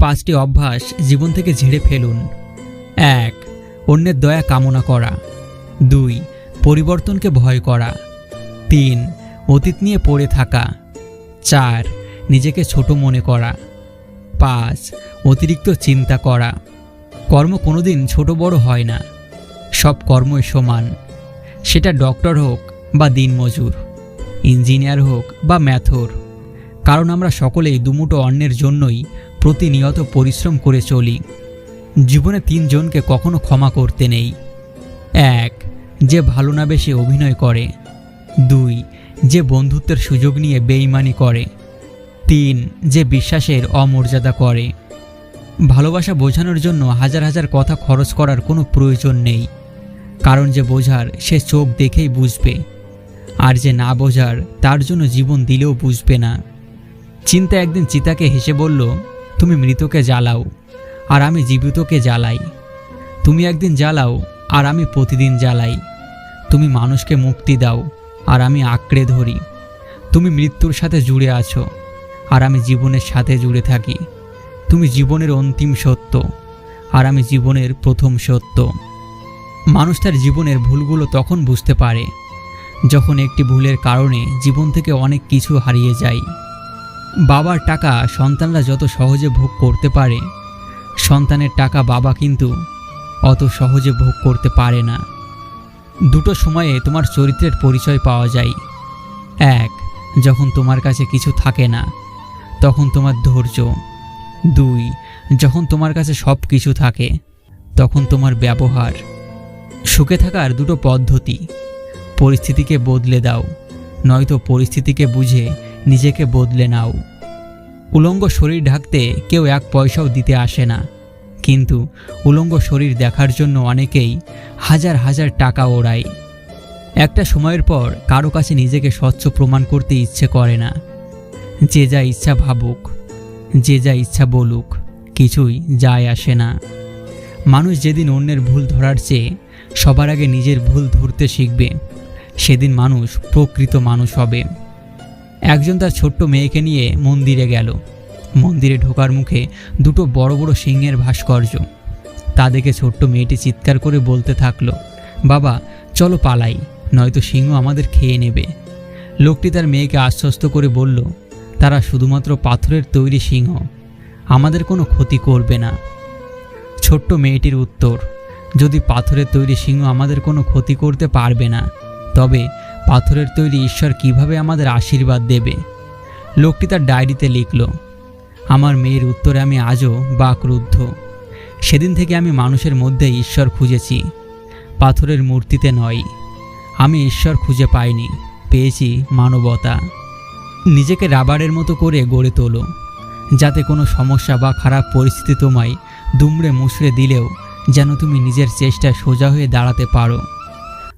পাঁচটি অভ্যাস জীবন থেকে ঝেড়ে ফেলুন। এক, অন্যের দয়া কামনা করা। দুই, পরিবর্তনকে ভয় করা। তিন, অতীত নিয়ে পড়ে থাকা। চার, নিজেকে ছোট মনে করা। পাঁচ, অতিরিক্ত চিন্তা করা। কর্ম কোনোদিন ছোট বড় হয় না। সব কর্মই সমান। সেটা ডক্টর হোক বা দিনমজুর, ইঞ্জিনিয়ার হোক বা ম্যাথর। কারণ আমরা সকলেই দুমুটো অন্যের জন্যই প্রতিনিয়ত পরিশ্রম করে চলি। জীবনে তিনজনকে কখনো ক্ষমা করতে নেই। এক, যে ভালো না বেশি অভিনয় করে। দুই, যে বন্ধুত্বের সুযোগ নিয়ে বেইমানি করে। তিন, যে বিশ্বাসের অমর্যাদা করে। ভালোবাসা বোঝানোর জন্য হাজার হাজার কথা খরচ করার কোনো প্রয়োজন নেই। কারণ যে বোঝার, সে চোখ দেখেই বুঝবে। আর যে না বোঝার, তার জন্য জীবন দিলেও বুঝবে না। চিন্তা একদিন চিতাকে হেসে বলল তুমি মৃতকে জ্বালাও, আর আমি জীবিতকে জ্বালাই। তুমি একদিন জ্বালাও, আর আমি প্রতিদিন জ্বালাই। তুমি মানুষকে মুক্তি দাও, আর আমি আঁকড়ে ধরি। তুমি মৃত্যুর সাথে জুড়ে আছো, আর আমি জীবনের সাথে জুড়ে থাকি। তুমি জীবনের অন্তিম সত্য, আর আমি জীবনের প্রথম সত্য। মানুষ তার জীবনের ভুলগুলো তখন বুঝতে পারে, যখন একটি ভুলের কারণে জীবন থেকে অনেক কিছু হারিয়ে যায়। বাবার টাকা সন্তানরা যত সহজে ভোগ করতে পারে, সন্তানের টাকা বাবা কিন্তু অত সহজে ভোগ করতে পারে না। দুটো সময়ে তোমার চরিত্রের পরিচয় পাওয়া যায়। এক, যখন তোমার কাছে কিছু থাকে না, তখন তোমার ধৈর্য। দুই, যখন তোমার কাছে সব কিছু থাকে, তখন তোমার ব্যবহার। সুখে থাকার দুটো পদ্ধতি। পরিস্থিতিকে বদলে দাও, নয়তো পরিস্থিতিকে বুঝে নিজেকে বদলে নাও। উলঙ্গ শরীর ঢাকতে কেউ এক পয়সাও দিতে আসে না। কিন্তু উলঙ্গ শরীর দেখার জন্য অনেকেই হাজার হাজার টাকা ওড়ায়। একটা সময়ের পর কারও কাছে নিজেকে স্বচ্ছ প্রমাণ করতে ইচ্ছে করে না। যে যা ইচ্ছা ভাবুক, যে যা ইচ্ছা বলুক, কিছুই যায় আসে না। মানুষ যেদিন অন্যের ভুল ধরার চেয়ে সবার আগে নিজের ভুল ধরতে শিখবে, সেদিন মানুষ প্রকৃত মানুষ হবে। একজন তার ছোট্ট মেয়েকে নিয়ে মন্দিরে গেল। মন্দিরে ঢোকার মুখে দুটো বড় বড় সিংহের ভাস্কর্য। তা দেখে ছোট্ট মেয়েটি চিৎকার করে বলতে থাকল, বাবা, চলো পালাই, নয়তো সিংহ আমাদের খেয়ে নেবে। লোকটি তার মেয়েকে আশ্বস্ত করে বলল, তারা শুধুমাত্র পাথরের তৈরি সিংহ, আমাদের কোনো ক্ষতি করবে না। ছোট্ট মেয়েটির উত্তর, যদি পাথরের তৈরি সিংহ আমাদের কোনো ক্ষতি করতে পারবে না, তবে পাথরের তৈরি ঈশ্বর কীভাবে আমাদের আশীর্বাদ দেবে? লোকটি তার ডায়েরিতে লিখল, আমার মেয়ের উত্তরে আমি আজও বাকরুদ্ধ। সেদিন থেকে আমি মানুষের মধ্যে ঈশ্বর খুঁজেছি। পাথরের মূর্তিতে নয়। আমি ঈশ্বর খুঁজে পাইনি। পেয়েছি মানবতা। নিজেকে রাবারের মতো করে গড়ে তোলো। যাতে কোনো সমস্যা বা খারাপ পরিস্থিতি তোমায় দুমড়ে মুচড়ে দিলেও যেন তুমি নিজের চেষ্টায় সোজা হয়ে দাঁড়াতে পারো।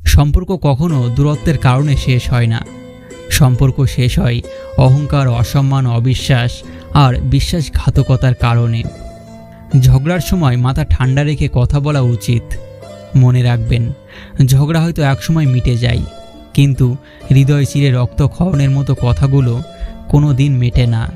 সম্পর্ক কখনো দূরত্বের কারণে শেষ হয় না। সম্পর্ক শেষ হয় অহংকার, অসম্মান, অবিশ্বাস আর বিশ্বাসঘাতকতার কারণে। ঝগড়ার সময় মাথা ঠান্ডা রেখে কথা বলা উচিত। মনে রাখবেন, ঝগড়া হয়তো একসময় মিটে যায়, কিন্তু হৃদয় চিরে রক্তক্ষরণের মতো কথাগুলো কোনো দিন মেটে না।